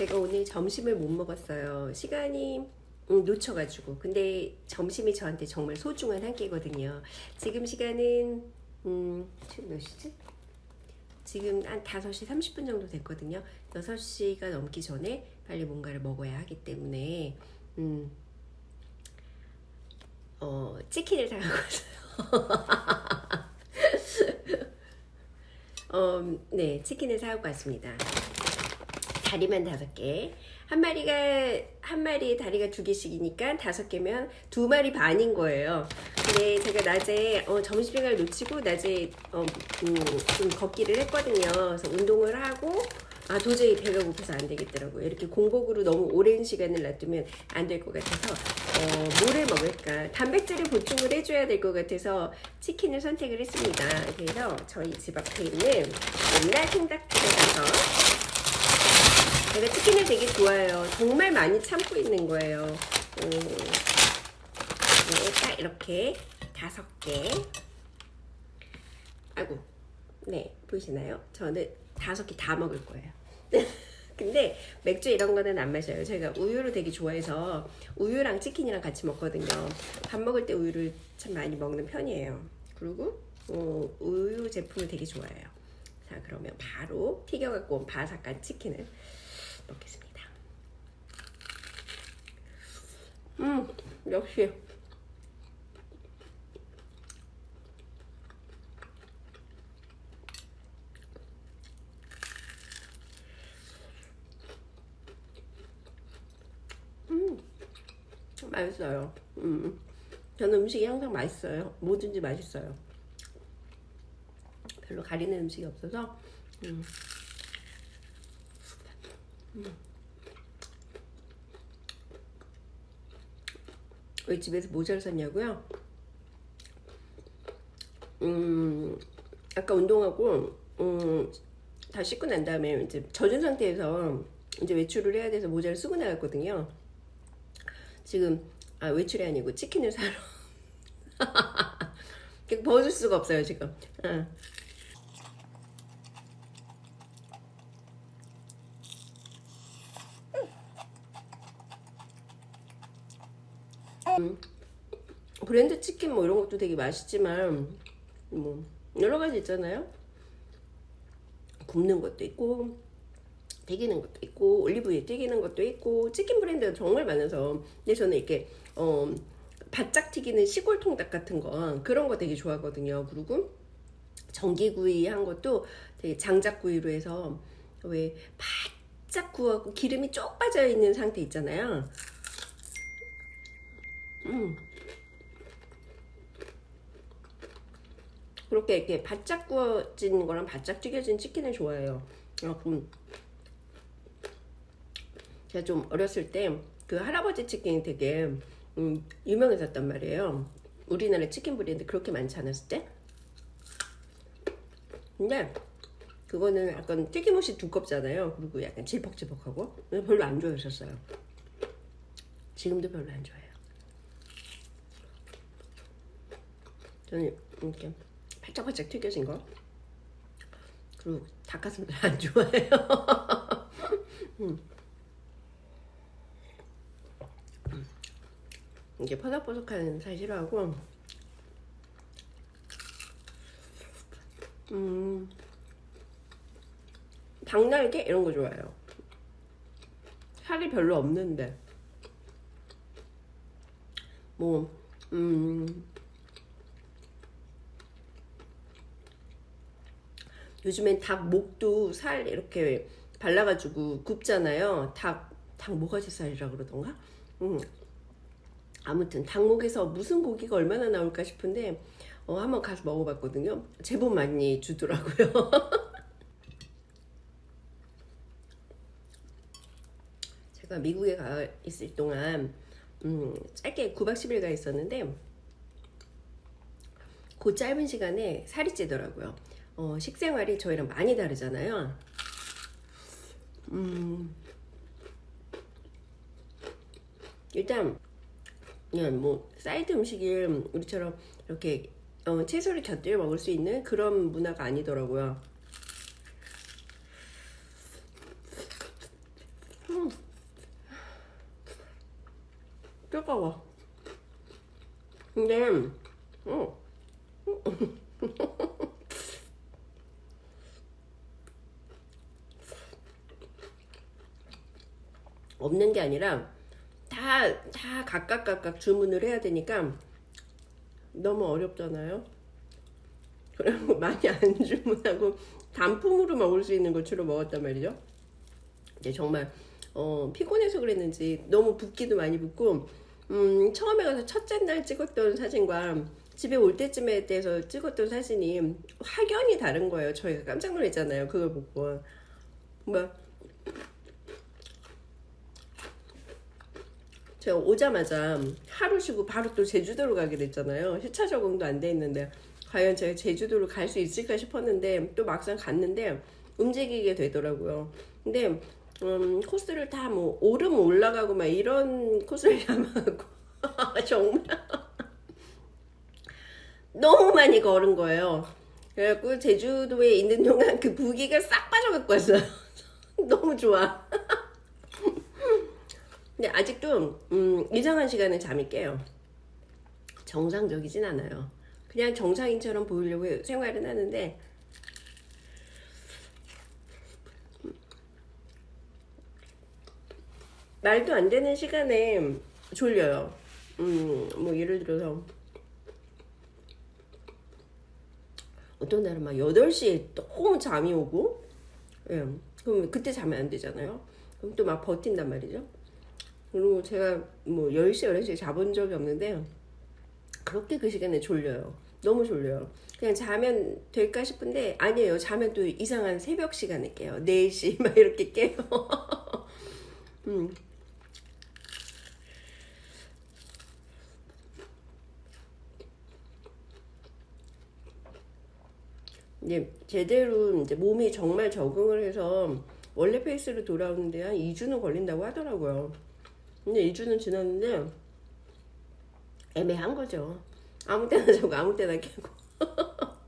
제가 오늘 점심을 못 먹었어요. 시간이 음, 놓쳐가지고. 근데 점심이 저한테 정말 소중한 한 끼거든요. 지금 시간은, 음, 지금 몇 시지? 지금 한 5시 30분 정도 됐거든요. 6시가 넘기 전에 빨리 뭔가를 먹어야 하기 때문에, 음, 어, 치킨을 사가고 왔어요. 어, 네, 치킨을 사고 왔습니다. 다리만 다섯 개. 한 마리가 한 마리에 다리가 두 개씩이니까 다섯 개면 두 마리 반인 거예요. 근데 제가 낮에 어, 점심시간을 놓치고 낮에 어, 음, 좀 걷기를 했거든요. 그래서 운동을 하고 아 도저히 배가 고파서 안 되겠더라고요. 이렇게 공복으로 너무 오랜 시간을 놔두면 안 될 것 같아서 어, 뭐를 먹을까? 단백질을 보충을 해줘야 될 것 같아서 치킨을 선택을 했습니다. 그래서 저희 집 앞에 있는 옛날 통닭집에 가서 제가 치킨을 되게 좋아해요. 정말 많이 참고 있는 거예요. 음, 네, 딱 이렇게 다섯 개. 아이고, 네, 보이시나요? 저는 다섯 개 다 먹을 거예요. 근데 맥주 이런 거는 안 마셔요. 제가 우유를 되게 좋아해서 우유랑 치킨이랑 같이 먹거든요. 밥 먹을 때 우유를 참 많이 먹는 편이에요. 그리고 어, 우유 제품을 되게 좋아해요. 자, 그러면 바로 튀겨갖고 온 바삭한 치킨을 먹겠습니다. 음, 역시. 음, 맛있어요. 음, 저는 음식이 항상 맛있어요. 뭐든지 맛있어요. 별로 가리는 음식이 없어서. 음. 왜 집에서 모자를 샀냐고요? 음, 아까 운동하고 음, 다 씻고 난 다음에 이제 젖은 상태에서 이제 외출을 해야 돼서 모자를 쓰고 나갔거든요. 지금 아 외출이 아니고 치킨을 사러 벗을 수가 없어요 지금. 아. 브랜드 치킨 뭐 이런 것도 되게 맛있지만 뭐 여러 가지 있잖아요. 굽는 것도 있고 튀기는 것도 있고 올리브유에 튀기는 것도 있고 치킨 브랜드가 정말 많아서 근데 저는 이렇게 어 바짝 튀기는 시골 통닭 같은 거 그런 거 되게 좋아하거든요. 그리고 전기구이 한 것도 되게 장작구이로 해서 왜 바짝 구워고 기름이 쪽 빠져 있는 상태 있잖아요. 음. 그렇게 이렇게 바짝 구워진 거랑 바짝 튀겨진 치킨을 좋아해요. 어, 그럼 제가 좀 어렸을 때 그 할아버지 치킨이 되게 음, 유명해졌단 말이에요. 우리나라 치킨 브랜드 그렇게 많지 않았을 때. 근데 그거는 약간 튀김옷이 두껍잖아요. 그리고 약간 질퍽질퍽하고 별로 안 좋아했었어요. 지금도 별로 안 좋아해요. 저는 이렇게 바짝바짝 튀겨진 거. 그리고 닭가슴살 안 좋아해요. 음. 이게 퍼석퍼석한 살 싫어하고. 음. 닭날개 이런 거 좋아해요. 살이 별로 없는데. 뭐 음 요즘엔 닭 목도 살 이렇게 발라가지고 굽잖아요. 닭, 닭 모가지 살이라 그러던가? 음. 아무튼 닭목에서 무슨 고기가 얼마나 나올까 싶은데 어, 한번 가서 먹어봤거든요. 제법 많이 주더라고요. 제가 미국에 가 있을 동안 음, 짧게 9박 10일 가 있었는데 그 짧은 시간에 살이 찌더라고요. 어, 식생활이 저희랑 많이 다르잖아요. 음, 일단 그냥 뭐 사이드 음식이 우리처럼 이렇게 어, 채소를 곁들여 먹을 수 있는 그런 문화가 아니더라고요. 음, 뜨거워. 근데, 어. 없는 게 아니라 다, 다 각각 각각 주문을 해야 되니까 너무 어렵잖아요. 그리고 많이 안 주문하고 단품으로 먹을 수 있는 거 주로 먹었단 말이죠. 이제 정말 어, 피곤해서 그랬는지 너무 붓기도 많이 붓고 음, 처음에 가서 첫째 날 찍었던 사진과 집에 올 때쯤에 대해서 찍었던 사진이 확연히 다른 거예요. 저희가 깜짝 놀랐잖아요. 그걸 보고 뭐 제가 오자마자 하루 쉬고 바로 또 제주도로 가게 됐잖아요. 시차 적응도 안 돼 있는데 과연 제가 제주도로 갈 수 있을까 싶었는데 또 막상 갔는데 움직이게 되더라고요. 근데 음, 코스를 다 뭐 오름 올라가고 막 이런 코스를 잡아갖고 정말 너무 많이 걸은 거예요. 그래갖고 제주도에 있는 동안 그 부기가 싹 빠져갖고 왔어요. 너무 좋아. 근데 아직도 음, 이상한 시간에 잠이 깨요. 정상적이진 않아요. 그냥 정상인처럼 보이려고 생활은 하는데 말도 안 되는 시간에 졸려요. 음, 뭐 예를 들어서 어떤 날은 막 8시에 너무 잠이 오고 예. 그럼 그때 자면 안 되잖아요. 그럼 또 막 버틴단 말이죠. 그리고 제가 뭐 10시, 11시에 자본 적이 없는데 그렇게 그 시간에 졸려요. 너무 졸려요. 그냥 자면 될까 싶은데 아니에요. 자면 또 이상한 새벽 시간에 깨요. 4시 막 이렇게 깨요. 음. 이제 제대로 이제 몸이 정말 적응을 해서 원래 페이스로 돌아오는데 한 2주는 걸린다고 하더라고요. 근데 2주는 지났는데 애매한 거죠. 아무 때나 자고 아무 때나 깨고.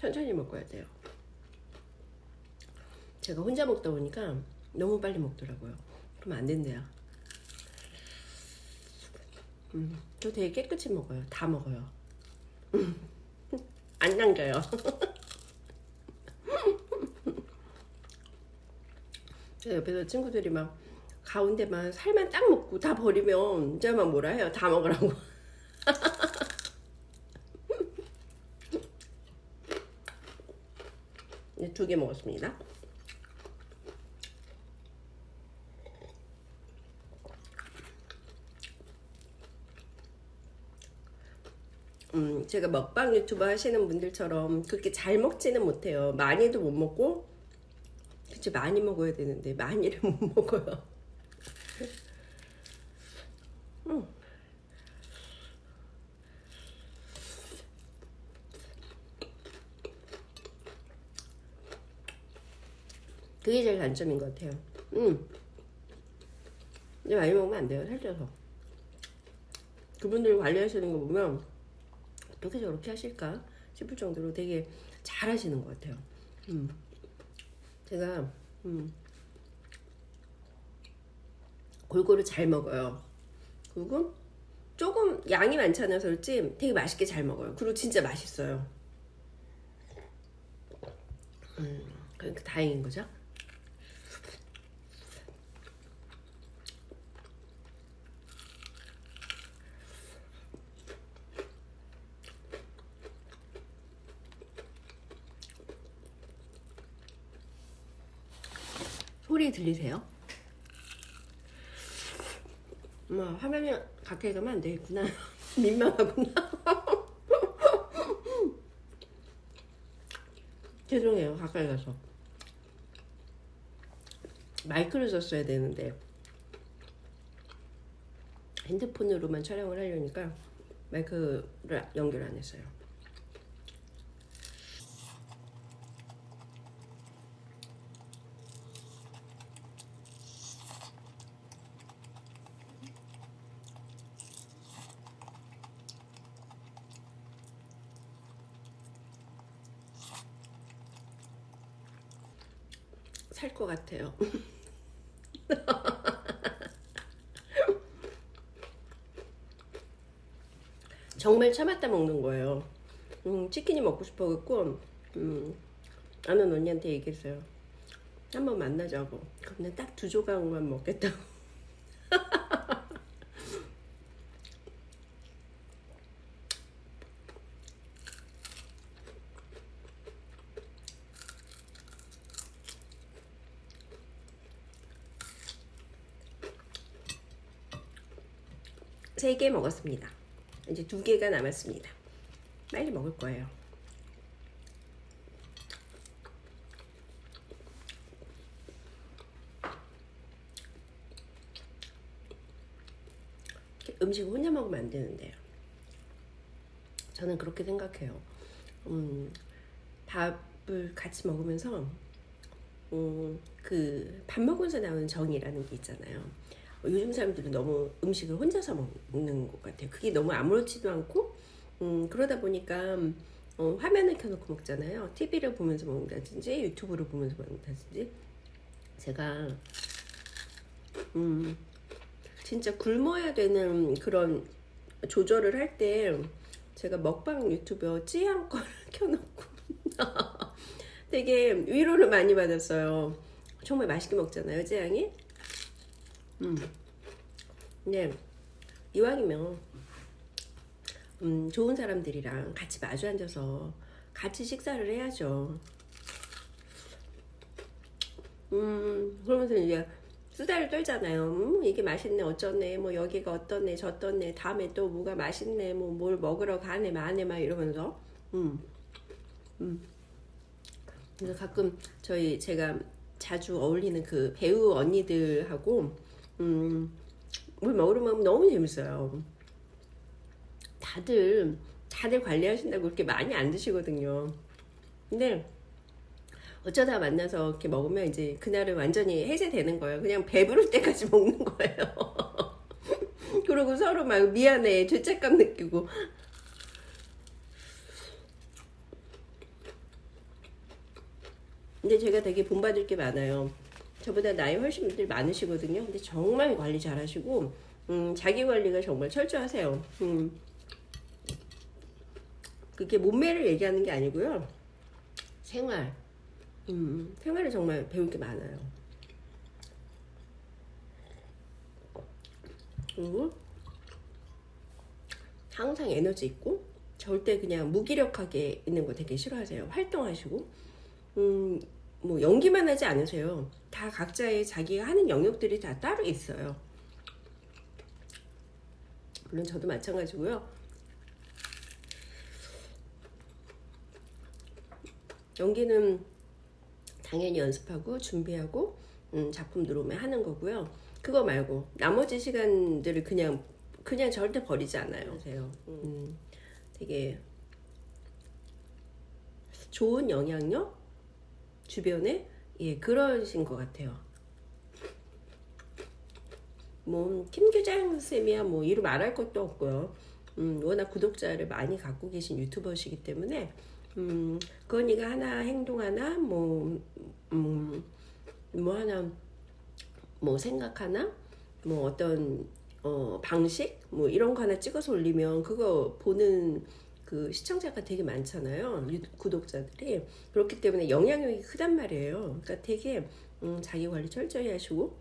천천히 먹어야 돼요. 제가 혼자 먹다 보니까 너무 빨리 먹더라고요. 그러면 안 된대요. 음, 저 되게 깨끗이 먹어요. 다 먹어요. 음, 안 남겨요. 제 옆에서 친구들이 막 가운데만 살만 딱 먹고 다 버리면 제가 막 뭐라 해요. 다 먹으라고. 두 개 먹었습니다. 음, 제가 먹방 유튜버 하시는 분들처럼 그렇게 잘 먹지는 못해요. 많이도 못 먹고, 그치, 많이 먹어야 되는데, 많이를 못 먹어요. 음. 그게 제일 단점인 것 같아요. 음. 근데 많이 먹으면 안 돼요, 살쪄서. 그분들 관리하시는 거 보면, 어떻게 저렇게 하실까 싶을 정도로 되게 잘 하시는 것 같아요. 음. 제가, 음. 골고루 잘 먹어요. 그리고 조금 양이 않아서 그렇지 되게 맛있게 잘 먹어요. 그리고 진짜 맛있어요. 음, 그러니까 다행인 거죠. 들리세요? 엄마 화면이 가까이 가면 안 되겠구나. 민망하구나. 죄송해요 가까이 가서. 마이크를 썼어야 되는데. 핸드폰으로만 촬영을 하려니까 마이크를 연결 안 했어요 살 것 같아요. 정말 참았다 먹는 거예요. 음, 치킨이 먹고 싶어갖고 음, 아는 언니한테 얘기했어요. 한번 만나자고. 그럼 딱두 조각만 먹겠다고. 세 개 먹었습니다. 이제 두 개가 남았습니다. 빨리 먹을 거예요. 음식을 혼자 먹으면 안 되는데요. 저는 그렇게 생각해요. 음, 밥을 같이 먹으면서 음, 그밥 먹으면서 나오는 정이라는 게 있잖아요. 어, 요즘 사람들은 너무 음식을 혼자서 먹는 것 같아요. 그게 너무 아무렇지도 않고 음, 그러다 보니까 어, 화면을 켜놓고 먹잖아요. TV를 보면서 먹는다든지 유튜브를 보면서 먹는다든지 제가 음, 진짜 굶어야 되는 그런 조절을 할 때 제가 먹방 유튜버 찌양 거를 켜놓고 되게 위로를 많이 받았어요. 정말 맛있게 먹잖아요, 찌양이. 음. 네. 이왕이면 음, 좋은 사람들이랑 같이 마주 앉아서 같이 식사를 해야죠. 음, 그러면서 이제 수다를 떨잖아요. 음, 이게 맛있네, 어쩌네, 뭐 여기가 어떻네, 저떻네, 다음에 또 뭐가 맛있네, 뭐 뭘 먹으러 가네, 마네, 막 이러면서. 음, 음. 그래서 가끔 저희 제가 자주 어울리는 그 배우 언니들하고 음, 물 먹으러 가면 너무 재밌어요. 다들 다들 관리하신다고 그렇게 많이 안 드시거든요. 근데 어쩌다 만나서 이렇게 먹으면 이제 그날은 완전히 해제되는 거예요. 그냥 배부를 때까지 먹는 거예요. 그리고 서로 막 미안해, 죄책감 느끼고. 근데 제가 되게 본받을 게 많아요. 저보다 나이 훨씬 분들 많으시거든요. 근데 정말 관리 잘 하시고, 음, 자기 관리가 정말 철저하세요. 음. 그게 몸매를 얘기하는 게 아니고요. 생활. 음, 생활에 정말 배울 게 많아요. 그리고 항상 에너지 있고 절대 그냥 무기력하게 있는 거 되게 싫어하세요. 활동하시고 음, 뭐 연기만 하지 않으세요. 다 각자의 자기가 하는 영역들이 다 따로 있어요. 물론 저도 마찬가지고요. 연기는 당연히 연습하고 준비하고 음, 작품 들어오면 하는 거고요. 그거 말고 나머지 시간들을 그냥 그냥 절대 버리지 않아요. 음, 되게 좋은 영향력 주변에 예 그러신 것 같아요. 뭐 김규장 쌤이야 뭐 이루 말할 것도 없고요. 음, 워낙 구독자를 많이 갖고 계신 유튜버시기 때문에 음, 그 언니가 하나 행동 하나 뭐, 음, 뭐 하나 뭐 생각 하나 뭐 어떤 어, 방식 뭐 이런 거 하나 찍어서 올리면 그거 보는 그 시청자가 되게 많잖아요. 유- 구독자들이 그렇기 때문에 영향력이 크단 말이에요. 그러니까 되게 음, 자기 관리 철저히 하시고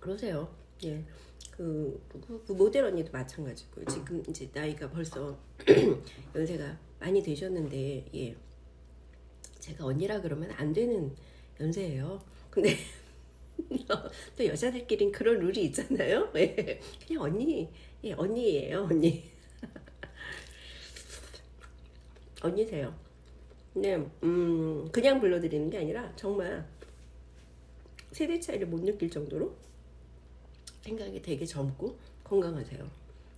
그러세요. 예. 그, 그, 그 모델 언니도 마찬가지고 지금 이제 나이가 벌써 연세가 많이 되셨는데 예. 제가 언니라 그러면 안 되는 연세예요. 근데 또 여자들끼린 그런 룰이 있잖아요. 예. 그냥 언니, 예, 언니예요, 언니. 언니세요. 근데 음, 그냥 불러드리는 게 아니라 정말 세대 차이를 못 느낄 정도로 생각이 되게 젊고 건강하세요.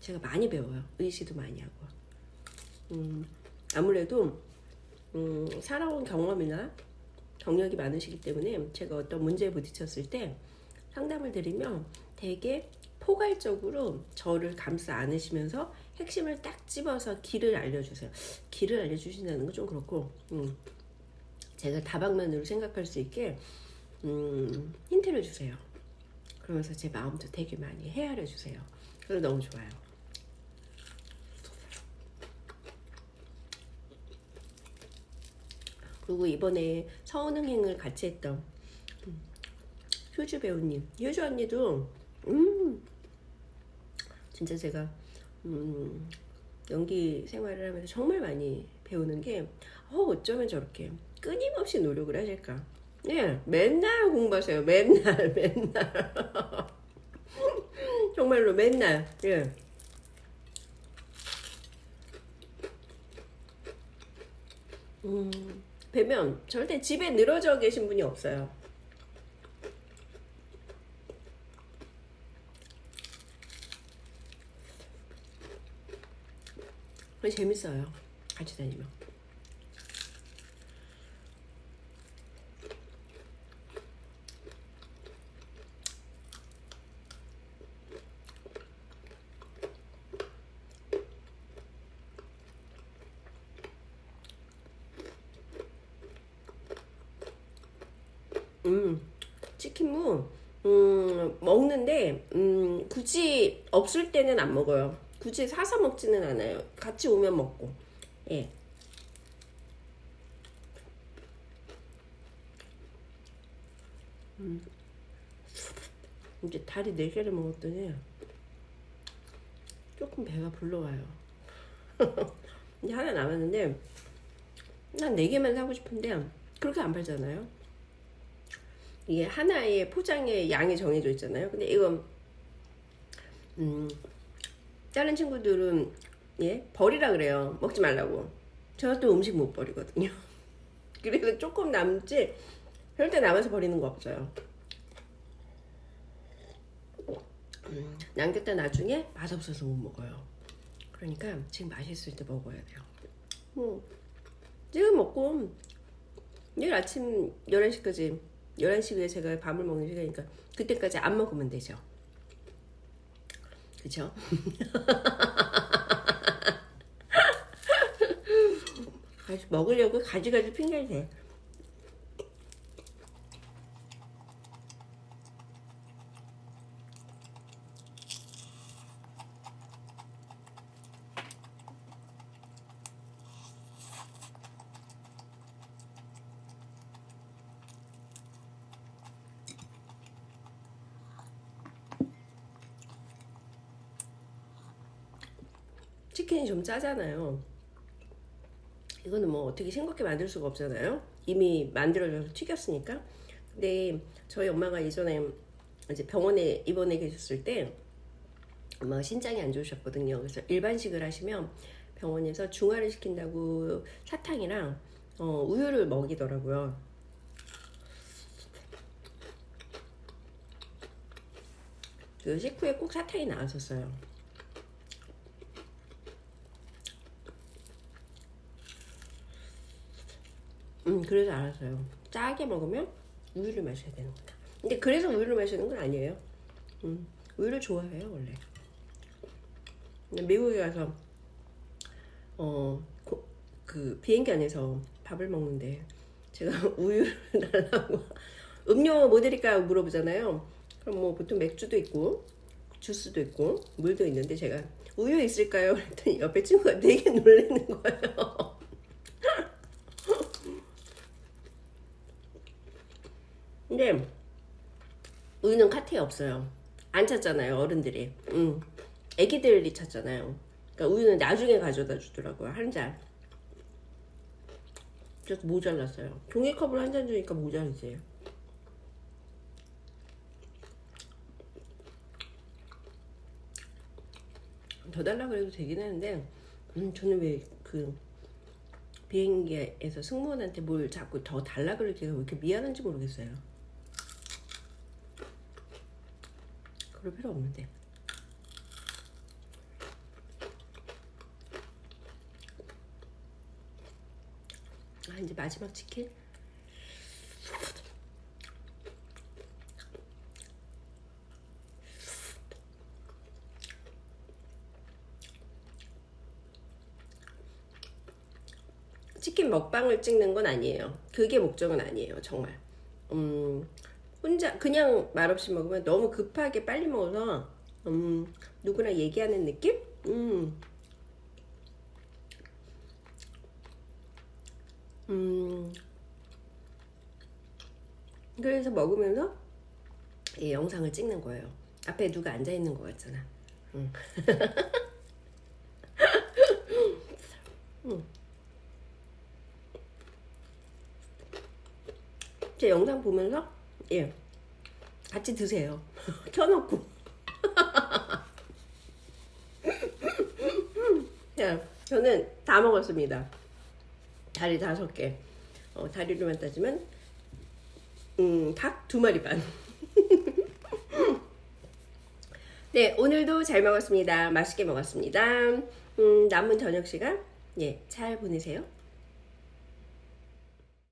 제가 많이 배워요. 의시도 많이 하고. 음, 아무래도 음, 살아온 경험이나 경력이 많으시기 때문에 제가 어떤 문제에 부딪혔을 때 상담을 드리면 되게 포괄적으로 저를 감싸 안으시면서 핵심을 딱 집어서 길을 알려주세요. 길을 알려주신다는 건 좀 그렇고, 음, 제가 다방면으로 생각할 수 있게 음, 힌트를 주세요. 그러면서 제 마음도 되게 많이 헤아려 주세요. 그래서 너무 좋아요. 그리고 이번에 서운흥행을 같이 했던 음, 효주 배우님, 효주 언니도 음 진짜 제가 음 연기 생활을 하면서 정말 많이 배우는 게 어, 어쩌면 저렇게 끊임없이 노력을 하실까? 예, 맨날 공부하세요. 맨날, 맨날. 정말로 맨날. 예. 음, 뵈면 절대 집에 늘어져 계신 분이 없어요. 그래서 재밌어요. 같이 다니면. 음, 치킨무 음, 먹는데 음, 굳이 없을 때는 안 먹어요. 굳이 사서 먹지는 않아요. 같이 오면 먹고. 예. 음. 이제 다리 네 개를 먹었더니 조금 배가 불러와요. 이제 하나 남았는데 난네 개만 사고 싶은데 그렇게 안 팔잖아요. 이게 하나의 포장의 양이 정해져 있잖아요. 근데 이건 음, 다른 친구들은 예 버리라 그래요. 먹지 말라고. 또 음식 못 버리거든요. 그래서 조금 남지 절대 남아서 버리는 거 없어요. 음, 남겼다 나중에 맛없어서 못 먹어요. 그러니까 지금 맛있을 때 먹어야 돼요. 뭐 지금 먹고 내일 아침 11시까지 11시에 제가 밥을 먹는 시간이니까 그때까지 안 먹으면 되죠. 그쵸? 먹으려고 가지가지 핑계를 대. 치킨이 좀 짜잖아요. 이거는 뭐 어떻게 싱겁게 만들 수가 없잖아요. 이미 만들어져서 튀겼으니까. 근데 저희 엄마가 예전에 이제 병원에 입원해 계셨을 때 엄마가 신장이 안 좋으셨거든요. 그래서 일반식을 하시면 병원에서 중화를 시킨다고 사탕이랑 어, 우유를 먹이더라고요. 그 식후에 꼭 사탕이 나왔었어요. 음, 그래서 알았어요. 짜게 먹으면 우유를 마셔야 되는구나. 근데 그래서 우유를 마시는 건 아니에요. 음, 우유를 좋아해요, 원래. 미국에 가서, 어, 고, 그 비행기 안에서 밥을 먹는데, 제가 우유를 달라고, 음료 뭐 드릴까요? 물어보잖아요. 그럼 뭐 보통 맥주도 있고, 주스도 있고, 물도 있는데, 제가 우유 있을까요? 그랬더니 옆에 친구가 되게 놀라는 거예요. 근데 우유는 카트에 없어요. 안 찾잖아요, 어른들이. 응. 애기들이 찾잖아요. 그러니까 우유는 나중에 가져다 주더라고요, 한 잔. 그래서 모자랐어요. 종이컵을 한 잔 주니까 모자르지. 더 달라 그래도 되긴 하는데, 음, 저는 왜그 비행기에서 승무원한테 뭘 자꾸 더 달라 그러기가 왜 이렇게 미안한지 모르겠어요. 그럴 필요 없는데. 아, 이제 마지막 치킨. 치킨 먹방을 찍는 건 아니에요. 그게 목적은 아니에요, 정말. 음, 혼자 그냥 말없이 먹으면 너무 급하게 빨리 먹어서 음, 누구나 얘기하는 느낌? 음. 음. 그래서 먹으면서 이 영상을 찍는 거예요. 앞에 누가 앉아 있는 것 같잖아. 음. 음. 제 영상 보면서 예 같이 드세요. 켜놓고. 자, 저는 다 먹었습니다. 다리 다섯 개. 어, 다리로만 따지면 음, 닭 두 마리 반. 네, 오늘도 잘 먹었습니다. 맛있게 먹었습니다. 음, 남은 저녁 시간 예, 잘 보내세요.